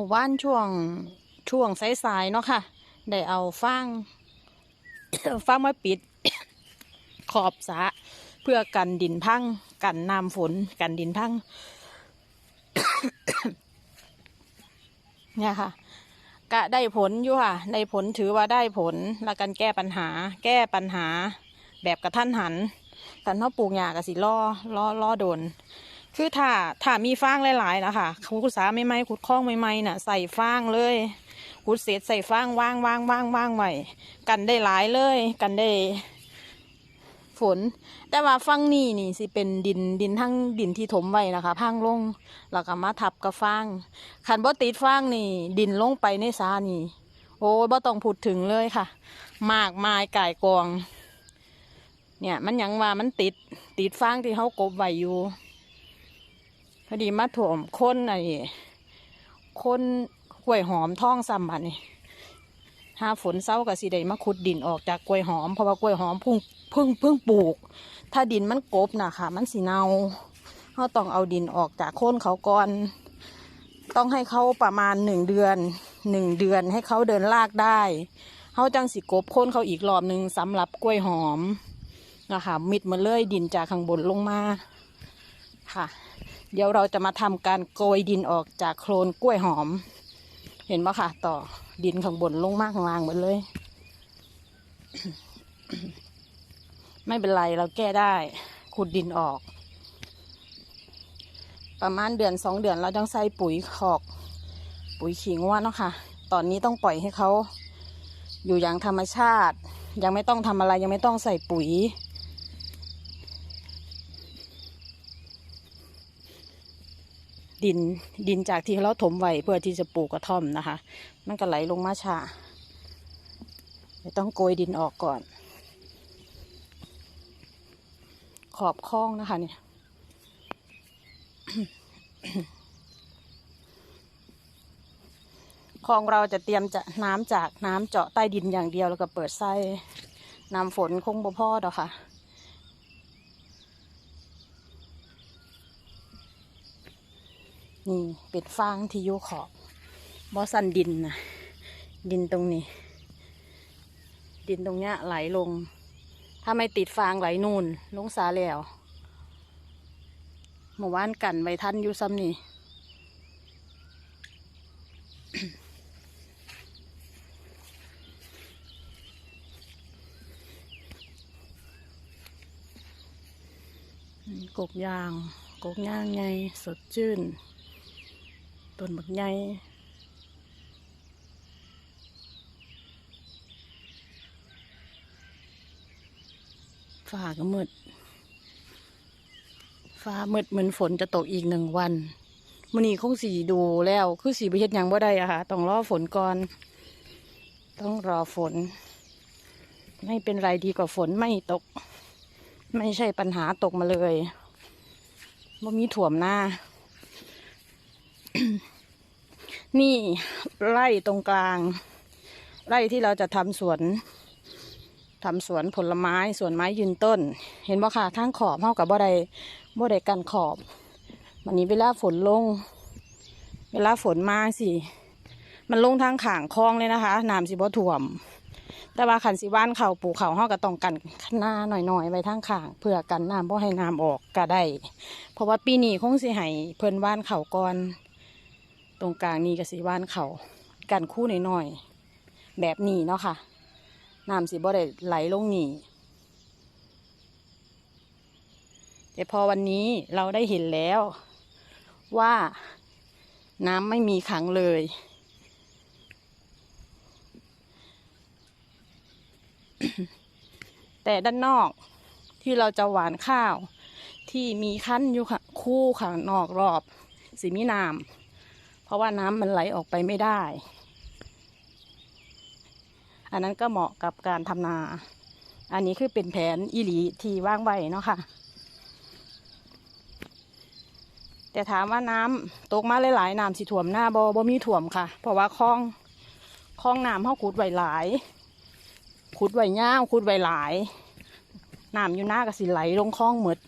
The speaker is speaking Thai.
หมู่บ้านช่วงช่วงสายๆเนาะค่ะ ได้เอาฟางฟางมาปิด ขอบสะเพื่อกันดินพัง กันน้ำฝน กันดินพัง เนี่ยค่ะก็ได้ผลอยู่ค่ะ ได้ผลถือว่าได้ผล แล้วกันแก้ปัญหา แก้ปัญหา แบบกระทันหันกันเขาปลูกหญ้าก็สิล่อล่อล่อโดน คือถ้าถ้ามีฟางหลายๆนะคะขุดสาไม่ไหมขุดคลองไม่ไหมน่ะ ใส่ฟางเลยขุดเศษใส่ฟางว่างว่างว่างว่างไว้กันได้หลายเลย กันได้ ฝน แต่ว่าฟังนี่นี่สิเป็นดินดินทั้งดินที่ถมไว้นะคะพังลงแล้วก็มาทับกับฟางขันบ่ติดฟางนี่ ดินลงไปในซานี่ โอ้ยบ่ต้องพูดถึงเลยค่ะ มากมายก่ายกอง เนี่ยมันยังว่ามันติดติดฟางที่เขากบไว้อยู่ พอดีมาถ่วมคนไอ้คนกล้วยหอมท่องซ้ำบัดนี่ถ้าฝนเศร้าก็สิได้มาขุดดินออกจากกล้วยหอมเพราะว่ากล้วยหอมพุ่งพิ่งพิ่งปลูก ถ้าดินมันกบนะค่ะมันสีเนาเขาต้องเอาดินออกจากโคนเขาก่อน ต้องให้เขาประมาณหนึ่งเดือนหนึ่งเดือนให้เขาเดินลากได้เขาจังสิกบโคนเขาอีกรอบหนึ่งสำหรับกล้วยหอมนะคะมิดมาเลยดินจากข้างบนลงมาค่ะ เดี๋ยวเราจะมาทำการโกยดินออกจากโคลนกล้วยหอม เห็นปะค่ะต่อดินข้างบนลงมากข้างล่างหมดเลย ไม่เป็นไรเราแก้ได้ ขุดดินออก ประมาณเดือนสองเดือนเราต้องใส่ปุ๋ยขอก ปุ๋ยขิงว่าเนาะค่ะ ตอนนี้ต้องปล่อยให้เขาอยู่อย่างธรรมชาติ ยังไม่ต้องทำอะไรยังไม่ต้องใส่ปุ๋ย ดินดินจากที่เราถมไว้เพื่อที่จะปลูกกระท่อมนะคะ มันก็ไหลลงมาช้าต้องโกยดินออกก่อน ขอบคล้องนะคะเนี่ยคลองเราจะเตรียมจะน้ำจากน้ำเจาะใต้ดินอย่างเดียวแล้วก็เปิดไส้น้ำฝนคงบ่พอดอกค่ะ นี่เป็ดฟางที่อยู่ขอบบอสันดินนะดินตรงนี้ ดินตรงเนี้ยไหลลง ถ้าไม่ติดฟางไหลนูนลงสาแล้วเมื่อวานกันไว้ทันอยู่ซ้ำนี่กกยางกกยางไงสดชื่น ต้นบักใหญ่ฟ้าก็มืดฟ้ามืดเหมือนฝนจะตกอีกหนึ่งวันมื้อนี้คงสีดูแล้ว คือสีไปเฮ็ดยังบ่ได้อะค่ะต้องรอฝนก่อน ต้องรอฝน ไม่เป็นไรดีกว่าฝนไม่ตก ไม่ใช่ปัญหาตกมาเลยบ่มีถ่วมหน้า นี่ไร่ตรงกลาง ไร่ที่เราจะทำสวนทำสวนผลไม้สวนไม้ยืนต้น เห็นบ่ค่ะทางขอบเท่ากับบ่ได้บ่ได้กันขอบวันนี้เวลาฝนลง เวลาฝนมาสิมันลงทางข่างคลองเลยนะคะน้ำสิบ่ท่วม แต่ว่าขันสิว่านเขาปลูกเขาเฮาก็ต้องกันหน้าหน่อยๆไว้ทางข่าง เพื่อกันน้ำบ่ให้น้ำออกก็ได้ เพราะว่าปีนี้คงสิให้เพิ่นว่านเขาก่อน ตรงกลางนี่ก็สิว่านเขากันคู่หน่อยๆแบบนี้เนาะค่ะน้ำสิบ่ได้ไหลลงนี่แต่พอวันนี้เราได้เห็นแล้วว่าน้ำไม่มีขังเลย แต่ด้านนอกที่เราจะหวานข้าวที่มีขั้นอยู่ค่ะคู่ข้างนอกรอบสีมีน้ำ เพราะว่าน้ำมันไหลออกไปไม่ได้ อันนั้นก็เหมาะกับการทำนา อันนี้คือเป็นแผนอีหลีที่ว่างไว้เนาะค่ะ แต่ถามว่าน้ำตกมาหลายๆน้ำสิถ่วมหน้าบ่บ่มีถ่วมค่ะ เพราะว่าคลองคลองน้ำเขาขุดไว้หลาย ขุดไว้ย่าวขุดไว้หลายน้ำอยู่หน้าก็สิไหลลงคลองหมด